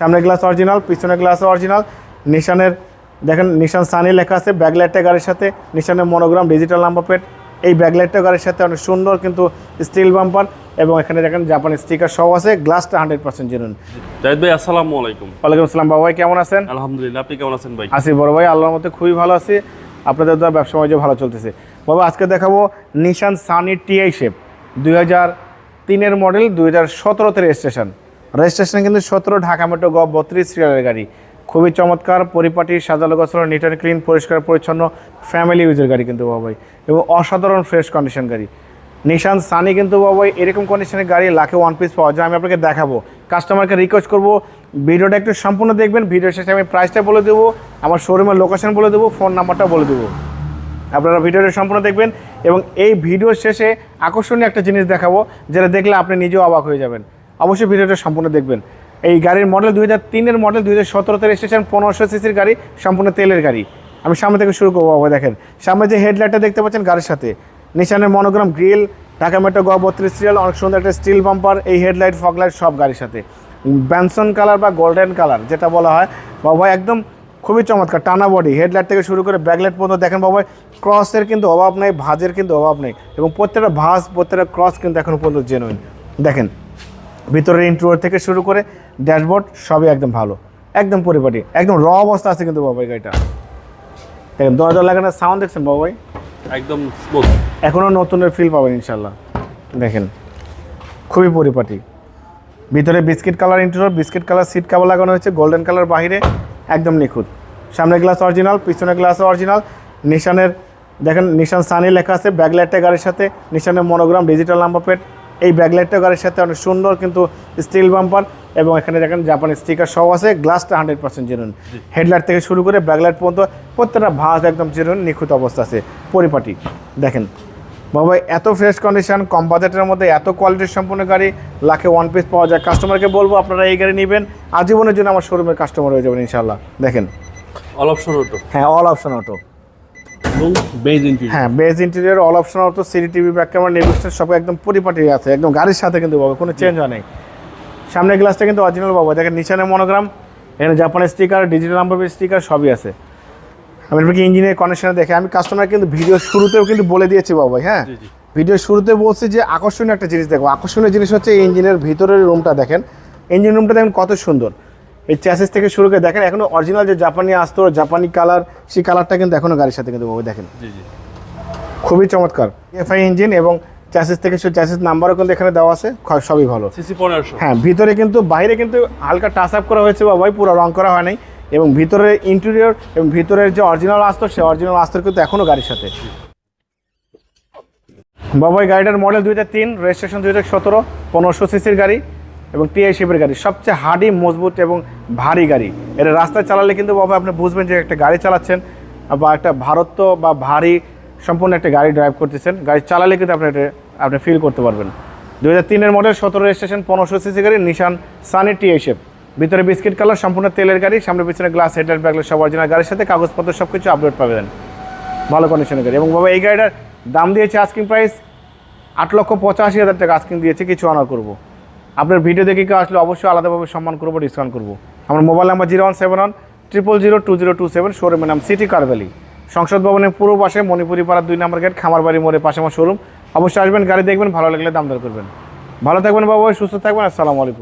সামনের glass original পিছনের glass original নিশানের দেখেন নিশান সানি লেখা আছে ব্যাকলাইটটা গাড়ির সাথে নিশানের মনোগ্রাম ডিজিটাল নাম্বার প্লেট এই ব্যাকলাইটটা গাড়ির সাথে অনেক সুন্দর কিন্তু স্টিল বাম্পার এবং এখানে দেখেন জাপানি স্টিকার সহ আছে গ্লাসটা হান্ড্রেড পার্সেন্ট জেনুন জাহিদ ভাই আসসালামু আলাইকুম। ওয়ালাইকুম আসসালাম বাবা ভাই কেমন আছেন? আলহামদুলিল্লাহ আপনি কেমন আছেন ভাই? আছি বড় ভাই আল্লাহর মধ্যে খুবই ভালো আছি। আপনাদের দ্বারা ব্যবসা বাণিজ্য ভালো চলতেছে। বাবা আজকে দেখাবো নিশান সানি টিআই শেপ দুই হাজার তিনের মডেল দুই হাজার সতেরোতে রেজিস্ট্রেশন রেজিস্ট্রেশন কিন্তু সতেরো, ঢাকা মেট্রো গ বত্রিশ সিরিয়ালের গাড়ি। খুবই চমৎকার, পরিপাটি, সাজালো গোছালো নিট অ্যান্ড ক্লিন পরিষ্কার, পরিচ্ছন্ন ফ্যামিলি ইউজের গাড়ি কিন্তু বাবা ভাই এবং অসাধারণ ফ্রেশ কন্ডিশন গাড়ি। নিশান সানি কিন্তু বাবা ভাই এরকম কন্ডিশনের গাড়ি লাখে ওয়ান পিস পাওয়া যায়, আমি আপনাকে দেখাবো। কাস্টমারকে রিকোয়েস্ট করব, ভিডিওটা একটু সম্পূর্ণ দেখবেন ভিডিও শেষে আমি প্রাইসটা বলে দেবো, আমার শোরুমের লোকেশন বলে দেবো ফোন নাম্বারটা বলে দেবো। আপনারা ভিডিওটা সম্পূর্ণ দেখবেন, এবং এই ভিডিও শেষে আকর্ষণীয় একটা জিনিস দেখাবো, যেটা দেখলে আপনি নিজেও অবাক হয়ে যাবেন। অবশ্যই ভিডিওটা সম্পূর্ণ দেখবেন। এই গাড়ির মডেল দুই হাজার তিনের মডেল দুই হাজার সতেরোতে রেজিস্ট্রেশন পনেরোশো সিসির গাড়ি, সম্পূর্ণ তেলের গাড়ি। আমি সামনে থেকে শুরু করব, বাবা, দেখেন। সামনে যে হেডলাইটটা দেখতে পাচ্ছেন গাড়ির সাথে, নিশানের মনোগ্রাম গ্রিল ঢাকা মেট্রো গ বত্রিশ সিরিয়াল অনেক সুন্দর একটা স্টিল বাম্পার এই হেডলাইট ফগলাইট সব গাড়ির সাথে। ব্যানসন কালার বা গোল্ডেন কালার যেটা বলা হয়, বাবা, একদম খুবই চমৎকার, টানা বডি হেডলাইট থেকে শুরু করে ব্যাকলাইট পর্যন্ত, দেখেন বাবা ক্রসের কিন্তু অভাব নেই, ভাজের কিন্তু অভাব নেই, এবং প্রত্যেকটা ভাঁজ, প্রত্যেকটা ক্রস কিন্তু এখনও পর্যন্ত জেনুইন দেখেন ভিতরের ইন্ট্রোর থেকে শুরু করে ড্যাশবোর্ড সবই একদম ভালো। একদম পরিপাটি একদম র অবস্থা আছে কিন্তু বাবাই গাড়িটা। দেখেন দরজা লাগানোর সাউন্ড দেখছেন বাবাই? একদম স্মুথ এখনও নতুনের ফিল পাবেন ইনশাল্লাহ দেখেন খুবই পরিপাটি। ভিতরে biscuit colour interior biscuit colour seat cover লাগানো হয়েছে গোল্ডেন কালার বাইরে একদম নিখুঁত। সামনের গ্লাস অরিজিনাল পিছনের গ্লাস অরিজিনাল নিশানের দেখেন নিশান সানি লেখা আছে ব্যাকলাইটটা গাড়ির সাথে নিশানের মনোগ্রাম ডিজিটাল নাম্বার প্লেট এই ব্যাকলাইটটা গাড়ির সাথে অনেক সুন্দর কিন্তু স্টিল বাম্পার এবং এখানে দেখেন জাপানি স্টিকার সহ আছে গ্লাসটা হান্ড্রেড পার্সেন্ট জেনুন হেডলাইট থেকে শুরু করে ব্যাকলাইট পর্যন্ত প্রত্যেকটা ভাঁজ একদম জেনুন নিখুঁত অবস্থা আছে পরিপাটি। দেখেন বাবা এত ফ্রেশ কন্ডিশন কম বাজেটের মধ্যে এত কোয়ালিটির সম্পূর্ণ গাড়ি লাখে ওয়ান পিস পাওয়া যায়। কাস্টমারকে বলব আপনারা এই গাড়ি নেবেন আজীবনের জন্য আমার শোরুমের কাস্টমার হয়ে যাবেন ইনশাল্লাহ দেখেন। অল অপশন অটো হ্যাঁ অল অপশন অটো হ্যাঁ beige interior all option auto CD TV back camera নেভিস্টার সব একদম পরিপাটি আছে। একদম গাড়ির সাথে কিন্তু বাবা কোনো চেঞ্জ হয় নাই। সামনের গ্লাসটা কিন্তু অরিজিনাল বাবা দেখেন নিশানে মনোগ্রাম এখানে জাপানের স্টিকার ডিজিটাল নাম্বার স্টিকার সবই আছে। আমি আপনাকে ইঞ্জিনের কনেকশনে দেখে আমি কাস্টমার কিন্তু ভিডিও শুরুতেও কিন্তু বলে দিয়েছি বাবা হ্যাঁ? ভিডিও শুরুতে বলছি যে আকর্ষণীয় একটা জিনিস দেখো। আকর্ষণীয় জিনিস হচ্ছে ইঞ্জিনের ভিতরের রুমটা দেখেন। ইঞ্জিন রুমটা দেখেন কত সুন্দর। এই চ্যাসেস থেকে শুরু করে দেখেন এখনও অরিজিনাল যে জাপানি আসতো জাপানি কালার সেই কালারটা কিন্তু এখনও গাড়ির সাথে কিন্তু দেখেন। খুবই চমৎকার। এফআই ইঞ্জিন এবং চ্যাসেস থেকে শুরু চ্যাসিস নাম্বারও কিন্তু এখানে দেওয়া আছে সবই ভালো। হ্যাঁ ভিতরে কিন্তু বাইরে কিন্তু হালকা টাচ আপ করা হয়েছে বাবাই পুরো রং করা হয় নাই। এবং ভিতরের ইন্টেরিয়র এবং ভিতরের যে অরিজিনাল আসতো সে অরিজিনাল আসতো কিন্তু এখনও গাড়ির সাথে। বাবাই গাড়িটার মডেল দুই হাজার তিন রেজিস্ট্রেশন দুই হাজার সতেরো পনেরোশো সিসির গাড়ি। এবং টিআই শিপের গাড়ি, সবচেয়ে হার্ডি মজবুত এবং ভারী গাড়ি। এটা রাস্তায় চালালে কিন্তু বাবা আপনি বুঝবেন যে একটা গাড়ি চালাচ্ছেন বা একটা ভারত্ব বা ভারী সম্পূর্ণ একটা গাড়ি ড্রাইভ করতেছেন। গাড়ি চালালে কিন্তু আপনি এটা, আপনি ফিল করতে পারবেন। দু হাজার তিনের মডেল সতেরো রেজিস্ট্রেশন পনেরোশো সিসি গাড়ি নিশান সানি টিআই শেপ ভিতরে বিস্কিট কালার সম্পূর্ণ তেলের গাড়ি, সামনে পিছনে গ্লাস হেডলাইট ব্যাগলাইট সব অরিজিনাল গাড়ির সাথে কাগজপত্র সব কিছু আপডেট পাবেন। ভালো কন্ডিশনের গাড়ি। এবং বাবা এই গাড়িটার দাম দিয়েছে আস্কিং প্রাইস আট লক্ষ পঁচাশি হাজার টাকা আস্কিং দিয়েছে, কিছু অনার করব। আপনার ভিডিও দেখে কেউ আসলে অবশ্যই আলাদাভাবে সম্মান করব ডিসকাউন্ট করব। আমার mobile number zero one seven one triple zero two zero two seven শোরুমের নাম সিটি কারভ্যালি সংসদ ভবনের পূর্ব পাশে মণিপুরি পাড়ার দুই নম্বর গেট খামারবাড়ি মোড়ে পাশে আমার শোরুম অবশ্যই আসবেন, গাড়ি দেখবেন, ভালো লাগলে দাম দর করবেন। ভালো থাকবেন বাবু, সুস্থ থাকবেন, আসসালামু আলাইকুম।